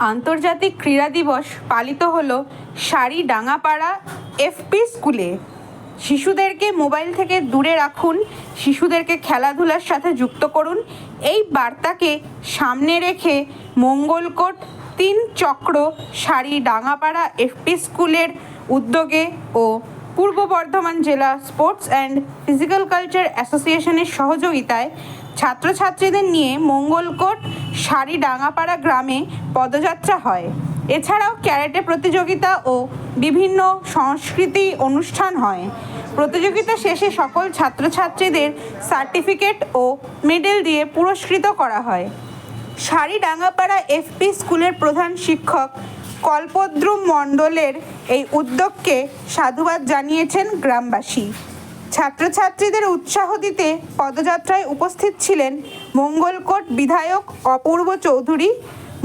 আন্তর্জাতিক ক্রীড়া দিবস পালিত হলো শাড়ি ডাঙাপাড়া এফপি স্কুলে। শিশুদেরকে মোবাইল থেকে দূরে রাখুন, শিশুদেরকে খেলাধুলার সাথে যুক্ত করুন। এই বার্তাকে সামনে রেখে মঙ্গলকোট তিন চক্র শাড়ি ডাঙাপাড়া এফপি স্কুলের উদ্যোগে ও পূর্ব বর্ধমান জেলা স্পোর্টস অ্যান্ড ফিজিক্যাল কালচার অ্যাসোসিয়েশনের সহযোগিতায় ছাত্রছাত্রীদের নিয়ে মঙ্গলকোট সারি ডাঙাপাড়া গ্রামে পদযাত্রা হয়। এছাড়াও ক্যারেটে প্রতিযোগিতা ও বিভিন্ন সংস্কৃতি অনুষ্ঠান হয়। প্রতিযোগিতা শেষে সকল ছাত্রছাত্রীদের সার্টিফিকেট ও মেডেল দিয়ে পুরস্কৃত করা হয়। সারি ডাঙ্গাপাড়া এফপি স্কুলের প্রধান শিক্ষক কল্পদ্রুম মণ্ডলের এই উদ্যোগকে সাধুবাদ জানিয়েছেন গ্রামবাসী। ছাত্রছাত্রীদের উৎসাহ দিতে পদযাত্রায় উপস্থিত ছিলেন মঙ্গলকোট বিধায়ক অপূর্ব চৌধুরী,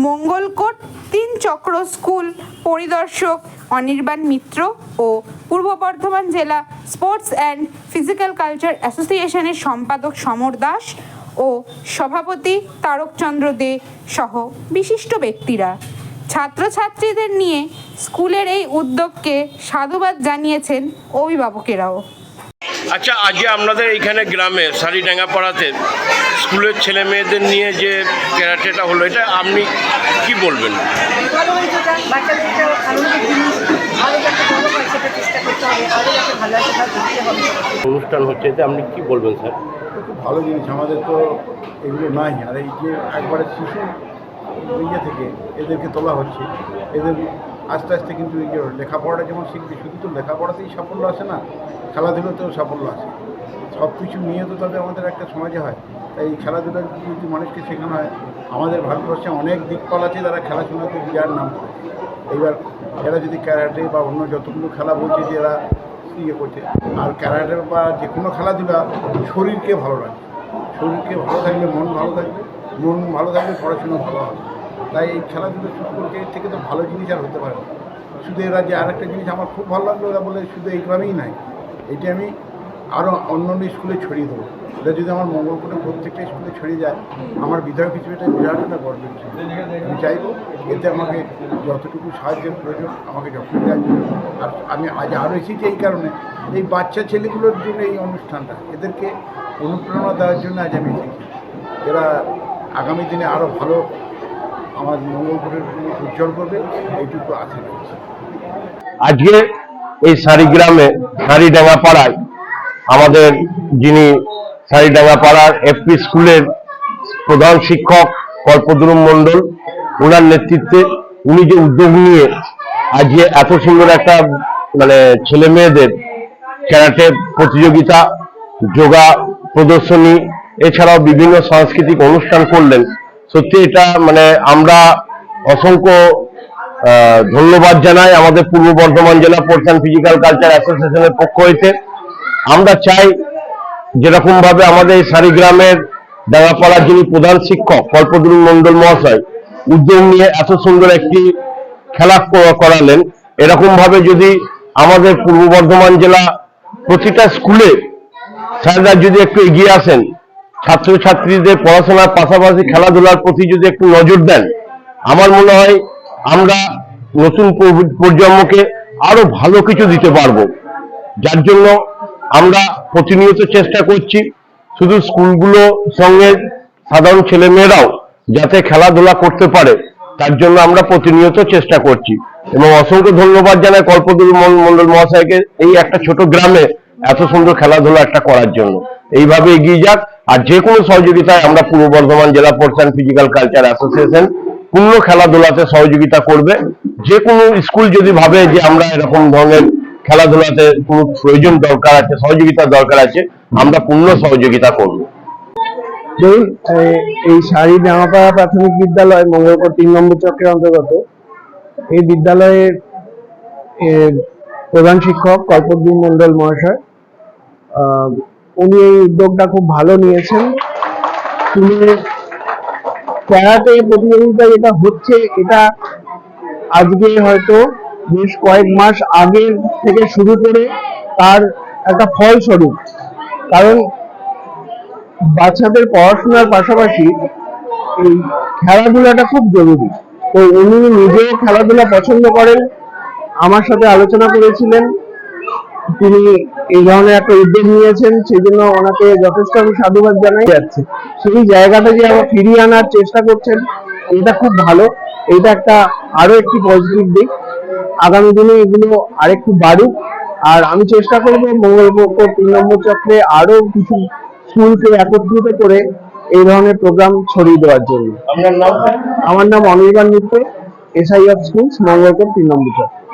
মঙ্গলকোট তিন চক্র স্কুল পরিদর্শক অনির্বাণ মিত্র ও পূর্ব বর্ধমান জেলা স্পোর্টস অ্যান্ড ফিজিক্যাল কালচার অ্যাসোসিয়েশনের সম্পাদক সমর দাস ও সভাপতি তারকচন্দ্র দে সহ বিশিষ্ট ব্যক্তিরা। ছাত্রছাত্রীদের নিয়ে স্কুলের এই উদ্যোগকে সাধুবাদ জানিয়েছেন অভিভাবকেরাও। আচ্ছা আজকে আপনাদের এইখানে গ্রামে সারিডাঙ্গা পাড়াতে স্কুলের ছেলে মেয়েদের নিয়ে যে ক্যারাটেটা হলো এটা আপনি কি বলবেন? অনুষ্ঠান হচ্ছে এতে আপনি কি বলবেন স্যার? খুব ভালো জিনিস। আমাদের তো এগুলো নাই। আর এই যে একবারে শিশু ইয়ে থেকে এদেরকে তোলা হচ্ছে এদের আস্তে আস্তে কিন্তু এই যে লেখাপড়াটা যেমন শিখবে, শুধু তো লেখাপড়াতেই সাফল্য আসে না, খেলাধুলোতেও সাফল্য আসে। সব কিছু নিয়ে তো তবে আমাদের একটা সমাজে হয়। তাই এই খেলাধুলা যদি মানুষকে শেখানো হয়, আমাদের ভারতবর্ষে অনেক দিকপাল আছে যারা খেলাধুলাতে বিরাট নাম করেছে। এইবার এরা যদি ক্যারাটে বা অন্য যতগুলো খেলা বলছে যে এরা ইয়ে করছে, আর ক্যারাটে বা যে কোনো খেলাধুলা শরীরকে ভালো রাখে শরীরকে ভালো থাকলে মন ভালো থাকবে, মন ভালো থাকলে পড়াশোনা ভালো হবে। তাই এই খেলাধুলো সম্পর্কে এর থেকে তো ভালো জিনিস আর হতে পারে শুধু এরা যে আরেকটা জিনিস আমার খুব ভালো লাগল, ওরা বলে শুধু এই গ্রামেই নাই এটি আমি আরও অন্য অন্য স্কুলে ছড়িয়ে দেবো। এটা যদি আমার মঙ্গলপুরে প্রত্যেকটা স্কুলে ছড়িয়ে যায়, আমার বিধায়ক হিসেবে এটা বিরাট একটা গর্বের বিষয় আমি চাইব এতে আমাকে যতটুকু সাহায্যের প্রয়োজন, আমাকে যখন চাইবে আর আমি আজ আরও এসেছি এই কারণে, এই বাচ্চা ছেলেগুলোর জন্য এই অনুষ্ঠানটা, এদেরকে অনুপ্রেরণা দেওয়ার জন্য আজ আমি এসেছি। এরা আগামী দিনে আরও ভালো আমার মঙ্গলপুরের উজ্জ্বল করবে, এইটুকু আশা রয়েছে। আজকে এই সারিগ্রামে সারিডাঙ্গা পাড়ায় আমাদের যিনি সারিডাঙ্গা পাড়ার এফপি স্কুলের প্রধান শিক্ষক কল্পদ্রুম মণ্ডল ওনার নেতৃত্বে উনি যে উদ্যোগ নিয়ে আজকে এত সুন্দর একটা মানে ছেলে মেয়েদের ক্যারাটে প্রতিযোগিতা, যোগা প্রদর্শনী, এছাড়াও বিভিন্ন সাংস্কৃতিক অনুষ্ঠান করলেন। সত্যি এটা মানে আমরা অসংখ্য ধন্যবাদ জানাই আমাদের পূর্ব বর্ধমান জেলা স্পোর্টস অ্যান্ড ফিজিক্যাল কালচার অ্যাসোসিয়েশনের পক্ষ হইতে। আমরা চাই যেরকম ভাবে আমাদের এই সারিগ্রামের ডাঙ্গাপাড়ার যিনি প্রধান শিক্ষক কল্পদ্রুম মণ্ডল মহাশয়, উদ্যোগ নিয়ে এত সুন্দর একটি খেলা করালেন এরকম ভাবে যদি আমাদের পূর্ব বর্ধমান জেলা প্রতিটা স্কুলে স্যাররা যদি একটু এগিয়ে আসেন ছাত্রছাত্রীদের পড়াশোনার পাশাপাশি খেলাধুলার প্রতি যদি একটু নজর দেন, আমার মনে হয় আমরা নতুন প্রজন্মকে আরও ভালো কিছু দিতে পারব। যার জন্য আমরা প্রতিনিয়ত চেষ্টা করছি শুধু স্কুলগুলো সঙ্গে সাধারণ ছেলেমেয়েরাও যাতে খেলাধুলা করতে পারে, তার জন্য আমরা প্রতিনিয়ত চেষ্টা করছি। এবং অসংখ্য ধন্যবাদ জানাই কল্পদুর মন্ডল মহাশয়কে এই একটা ছোট গ্রামে এত সুন্দর খেলাধুলা একটা করার জন্য। এইভাবে এগিয়ে যাক আর যে কোনো সহযোগিতায় আমরা পূর্ব বর্ধমান জেলা sports and physical culture association পূর্ণ খেলাধুলাতে সহযোগিতা করবে। যে কোনো স্কুল যদি ভাবে যে আমরা এরকম ধরনের খেলাধুলাতে কোনো প্রয়োজন দরকার আছে, সহযোগিতা দরকার আছে, আমরা পূর্ণ সহযোগিতা করব। ধরুন এই শাড়ি ডাঙাপাড়া প্রাথমিক বিদ্যালয় মঙ্গলকর তিন নম্বর চক্রের অন্তর্গত, এই বিদ্যালয়ের প্রধান শিক্ষক কল্পদ্বীপ মন্ডল মহাশয় উনি এই উদ্যোগটা খুব ভালো নিয়েছেন। তিনি ক্যারাটে প্রতিযোগিতা যেটা হচ্ছে, এটা আজকে হয়তো বেশ কয়েক মাস আগের থেকে শুরু করে তার একটা ফলস্বরূপ। কারণ বাচ্চাদের পড়াশোনার পাশাপাশি এই খেলাধুলাটা খুব জরুরি। তো উনি নিজেও খেলাধুলা পছন্দ করেন, আমার সাথে আলোচনা করেছিলেন। তিনি এই ধরনের একটা উদ্যোগ নিয়েছেন সেই জন্য ওনাকে যথেষ্ট আমি সাধুবাদ জানাই। যাচ্ছে সেই জায়গাটা যে আবার ফিরিয়ে আনার চেষ্টা করছেন এটা খুব ভালো। এটা একটা আরও একটি পজিটিভ দিক। আগামী দিনে এগুলো আরেকটু বাড়ুক। আর আমি চেষ্টা করব মঙ্গলপক্ষ তিন নম্বর চক্রে আরও কিছু স্কুলকে একত্রিত করে এই ধরনের প্রোগ্রাম ছড়িয়ে দেওয়ার জন্য। আমার নাম Anirban Mitra SI of schools Mangalpur তিন নম্বর চক্র।